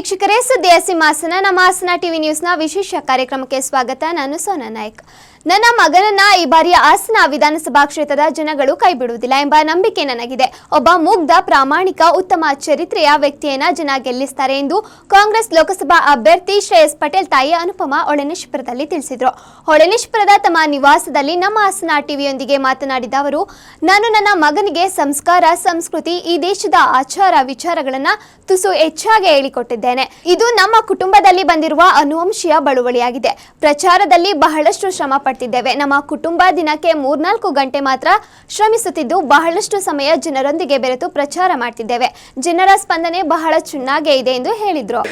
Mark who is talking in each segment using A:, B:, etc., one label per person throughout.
A: ವೀಕ್ಷಕರೇ ಸುದ್ದಿಯ ಸಿಂಹಾಸನ ನಮ್ಮ ಹಾಸನ ಟಿವಿ ನ್ಯೂಸ್ನ ವಿಶೇಷ ಕಾರ್ಯಕ್ರಮಕ್ಕೆ ಸ್ವಾಗತ. ನಾನು ಸೋನಾ ನಾಯ್ಕ್. ನನ್ನ ಮಗನನ್ನ ಈ ಬಾರಿಯ ಹಾಸನ ವಿಧಾನಸಭಾ ಕ್ಷೇತ್ರದ ಜನಗಳು ಕೈಬಿಡುವುದಿಲ್ಲ ಎಂಬ ನಂಬಿಕೆ ನನಗಿದೆ. ಒಬ್ಬ ಮುಗ್ಧ, ಪ್ರಾಮಾಣಿಕ, ಉತ್ತಮ ಚರಿತ್ರೆಯ ವ್ಯಕ್ತಿಯನ್ನ ಜನ ಗೆಲ್ಲಿಸ್ತಾರೆ ಎಂದು ಕಾಂಗ್ರೆಸ್ ಲೋಕಸಭಾ ಅಭ್ಯರ್ಥಿ ಶ್ರೇಯಸ್ ಪಟೇಲ್ ತಾಯಿ ಅನುಪಮಾ ಹೊಳೆನೇಶ್ವರದಲ್ಲಿ ತಿಳಿಸಿದರು. ಹೊಳೆನೇಶ್ವರದ ತಮ್ಮ ನಿವಾಸದಲ್ಲಿ ನಮ್ಮ ಹಾಸನ ಟಿವಿಯೊಂದಿಗೆ ಮಾತನಾಡಿದ ಅವರು, ನಾನು ನನ್ನ ಮಗನಿಗೆ ಸಂಸ್ಕಾರ, ಸಂಸ್ಕೃತಿ, ಈ ದೇಶದ ಆಚಾರ ವಿಚಾರಗಳನ್ನ ತುಸು ಹೆಚ್ಚಾಗಿ ಹೇಳಿಕೊಟ್ಟಿದ್ದೇನೆ. ಇದು ನಮ್ಮ ಕುಟುಂಬದಲ್ಲಿ ಬಂದಿರುವ ಅನುವಂಶೀಯ ಬಳುವಳಿಯಾಗಿದೆ. ಪ್ರಚಾರದಲ್ಲಿ ಬಹಳಷ್ಟು ಶ್ರಮ ಪಡ್ತಿದ್ದೇವೆ. ನಮ್ಮ ಕುಟುಂಬ ದಿನಕ್ಕೆ ಮೂರ್ನಾಲ್ಕು ಗಂಟೆ ಮಾತ್ರ ಶ್ರಮಿಸುತ್ತಿದ್ದು ಬಹಳಷ್ಟು ಸಮಯ ಜನರೊಂದಿಗೆ ಬೆರೆತು ಪ್ರಚಾರ ಮಾಡ್ತಿದ್ದೇವೆ. ಜನರ ಸ್ಪಂದನೆ ಬಹಳ ಚೆನ್ನಾಗೇ ಇದೆ ಎಂದು ಹೇಳಿದ್ರು.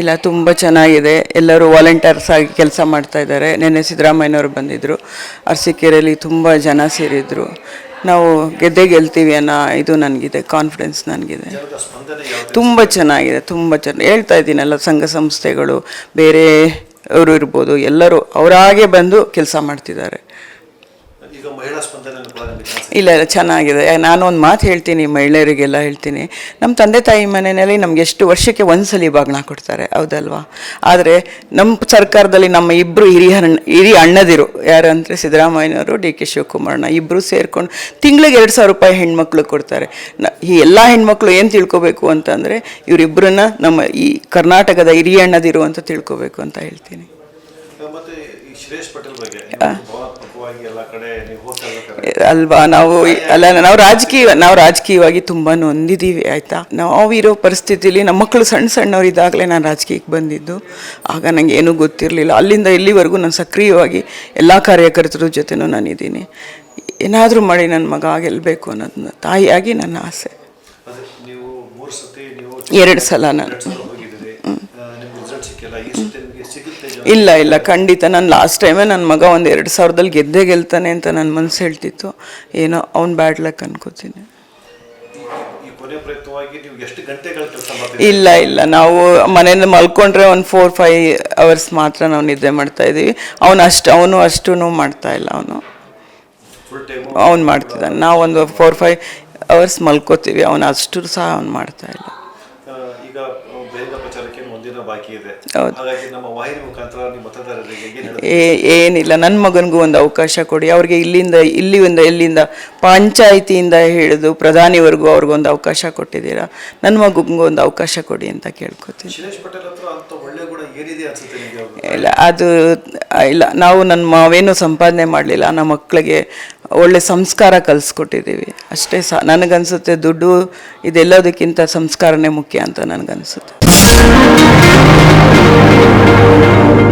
B: ಇಲ್ಲ, ತುಂಬ ಚೆನ್ನಾಗಿದೆ. ಎಲ್ಲರೂ ವಾಲಂಟಿಯರ್ಸ್ ಆಗಿ ಕೆಲಸ ಮಾಡ್ತಾ ಇದ್ದಾರೆ. ನಿನ್ನೆ ಸಿದ್ದರಾಮಯ್ಯನವರು ಬಂದಿದ್ದರು ಅರಸಿಕೆರೆಯಲ್ಲಿ ತುಂಬ ಜನ ಸೇರಿದ್ರು. ನಾವು ಗೆದ್ದೆ ಗೆಲ್ತೀವಿ ಅನ್ನೋ ಇದು ನನಗಿದೆ ಕಾನ್ಫಿಡೆನ್ಸ್ ನನಗಿದೆ. ತುಂಬ ಚೆನ್ನಾಗಿದೆ, ತುಂಬ ಚೆನ್ನಾಗಿ ಹೇಳ್ತಾ ಇದ್ದೀನಲ್ಲ, ಸಂಘ ಸಂಸ್ಥೆಗಳು, ಬೇರೆ ಅವರು ಇರ್ಬೋದು ಎಲ್ಲರೂ ಅವರಾಗೆ ಬಂದು ಕೆಲಸ ಮಾಡ್ತಿದ್ದಾರೆ.
C: ಈಗ ಮಹಿಳಾ ಸ್ಪಂದನೆ.
B: ಇಲ್ಲ ಇಲ್ಲ ಚೆನ್ನಾಗಿದೆ. ನಾನು ಒಂದು ಮಾತು ಹೇಳ್ತೀನಿ ಮಹಿಳೆಯರಿಗೆಲ್ಲ ಹೇಳ್ತೀನಿ. ನಮ್ಮ ತಂದೆ ತಾಯಿ ಮನೆಯಲ್ಲಿ ನಮ್ಗೆ ಎಷ್ಟು ವರ್ಷಕ್ಕೆ ಒಂದ್ಸಲಿ ಬಾಗ್ನ ಕೊಡ್ತಾರೆ ಹೌದಲ್ವಾ? ಆದರೆ ನಮ್ಮ ಸರ್ಕಾರದಲ್ಲಿ ನಮ್ಮ ಇಬ್ಬರು ಹಿರಿಯ ಹಿರಿಯ ಅಣ್ಣದಿರು ಯಾರು ಅಂದರೆ ಸಿದ್ದರಾಮಯ್ಯನವರು ಡಿ ಕೆ ಶಿವಕುಮಾರಣ್ಣ ಇಬ್ಬರು ಸೇರ್ಕೊಂಡು ತಿಂಗಳಿಗೆ ಎರಡು ಸಾವಿರ ರೂಪಾಯಿ ಹೆಣ್ಮಕ್ಳು ಕೊಡ್ತಾರೆ. ನ ಈ ಎಲ್ಲ ಹೆಣ್ಮಕ್ಳು ಏನು ತಿಳ್ಕೊಬೇಕು ಅಂತಂದರೆ ಇವರಿಬ್ಬರನ್ನ ನಮ್ಮ ಈ ಕರ್ನಾಟಕದ ಹಿರಿಯ ಅಣ್ಣದಿರು ಅಂತ ತಿಳ್ಕೊಬೇಕು ಅಂತ ಹೇಳ್ತೀನಿ. ಅಲ್ವಾ ನಾವು ಅಲ್ಲ ನಾವು ರಾಜಕೀಯ ನಾವು ರಾಜಕೀಯವಾಗಿ ತುಂಬ ನೊಂದಿದ್ದೀವಿ ಆಯಿತಾ? ನಾವು ಇರೋ ಪರಿಸ್ಥಿತಿಲಿ ನಮ್ಮ ಮಕ್ಕಳು ಸಣ್ಣ ಸಣ್ಣವ್ರು ಇದ್ದಾಗಲೇ ನಾನು ರಾಜಕೀಯಕ್ಕೆ ಬಂದಿದ್ದು. ಆಗ ನನಗೆ ಏನೂ ಗೊತ್ತಿರಲಿಲ್ಲ. ಅಲ್ಲಿಂದ ಇಲ್ಲಿವರೆಗೂ ನಾನು ಸಕ್ರಿಯವಾಗಿ ಎಲ್ಲ ಕಾರ್ಯಕರ್ತರ ಜೊತೆನೂ ನಾನಿದ್ದೀನಿ. ಏನಾದರೂ ಮಾಡಿ ನನ್ನ ಮಗ ಗೆಲ್ಲಬೇಕು ಅನ್ನೋದನ್ನ ತಾಯಿಯಾಗಿ ನನ್ನ ಆಸೆ. ಎರಡು ಸಲ ನಾನು
C: ಎರಡು ಸಲ ಹೋಗಿದ್ದೀರಿ ಆ, ನಿಮ್ಗೆ ರಿಸಲ್ಟ್ ಸಿಕ್ಕಿಲ್ಲ ಈ ಸತಿ ನಿಮಗೆ ಸಿಗುತ್ತೆ ಜನ
B: ಇಲ್ಲ ಇಲ್ಲ ಖಂಡಿತ. ನಾನು ಲಾಸ್ಟ್ ಟೈಮೇ ನನ್ನ ಮಗ ಒಂದು ಎರಡು ಸಾವಿರದಲ್ಲಿ ಗೆದ್ದೇ ಗೆಲ್ತಾನೆ ಅಂತ ನನ್ನ ಮನಸ್ಸು ಹೇಳ್ತಿತ್ತು. ಏನೋ ಅವ್ನು ಬ್ಯಾಡ್ ಲಕ್ ಅನ್ಕೋತೀನಿ. ಇಲ್ಲ ಇಲ್ಲ. ನಾವು ಮನೆಯಿಂದ ಮಲ್ಕೊಂಡ್ರೆ ಒಂದು ಫೋರ್ ಫೈವ್ ಅವರ್ಸ್ ಮಾತ್ರ ನಾವು ನಿದ್ದೆ ಮಾಡ್ತಾ ಇದ್ದೀವಿ ಅವನು ಅಷ್ಟು ಅವನು ಅಷ್ಟೂ ಮಾಡ್ತಾ ಇಲ್ಲ ಅವನು. ಅವ್ನು ಮಾಡ್ತಿದ್ದಾನೆ. ನಾವು ಒಂದು ಫೋರ್ ಫೈವ್ ಅವರ್ಸ್ ಮಲ್ಕೋತೀವಿ. ಅವನು ಅಷ್ಟು ಸಹ ಅವ್ನು ಮಾಡ್ತಾ ಇಲ್ಲ.
C: ಈಗ ಬಹಿರಂಗ ಪ್ರಚಾರಕ್ಕೆ ಒಂದಿನ ಬಾಕಿ ಇದೆ. ಹಾಗಾಗಿ ನಮ್ಮ ವಾಹಿನಿ ಮುಖಾಂತರ ನಿಮ್ಮ ಮತದಾರರಿಗೆ
B: ಏನಿಲ್ಲ. ನನ್ನ ಮಗನಿಗೂ ಒಂದು ಅವಕಾಶ ಕೊಡಿ. ಅವ್ರಿಗೆ ಇಲ್ಲಿಂದ ಇಲ್ಲಿಂದ ಎಲ್ಲಿಂದ ಪಂಚಾಯಿತಿಯಿಂದ ಹಿಡಿದು ಪ್ರಧಾನಿವರೆಗೂ ಅವ್ರಿಗೊಂದು ಅವಕಾಶ ಕೊಟ್ಟಿದ್ದೀರಾ? ನನ್ನ ಮಗನಿಗೂ ಒಂದು ಅವಕಾಶ ಕೊಡಿ ಅಂತ ಕೇಳ್ಕೊತೀನಿ. ಇಲ್ಲ ಅದು ಇಲ್ಲ. ನಾವು ನನ್ನ ಮಾವೇನು ಸಂಪಾದನೆ ಮಾಡಲಿಲ್ಲ. ನಮ್ಮ ಮಕ್ಕಳಿಗೆ ಒಳ್ಳೆ ಸಂಸ್ಕಾರ ಕಲಿಸ್ಕೊಟ್ಟಿದ್ದೀವಿ. ಅಷ್ಟೇ ಸಹ ನನಗನ್ಸುತ್ತೆ ದುಡ್ಡು ಇದೆಲ್ಲದಕ್ಕಿಂತ ಸಂಸ್ಕಾರನೇ ಮುಖ್ಯ ಅಂತ me da.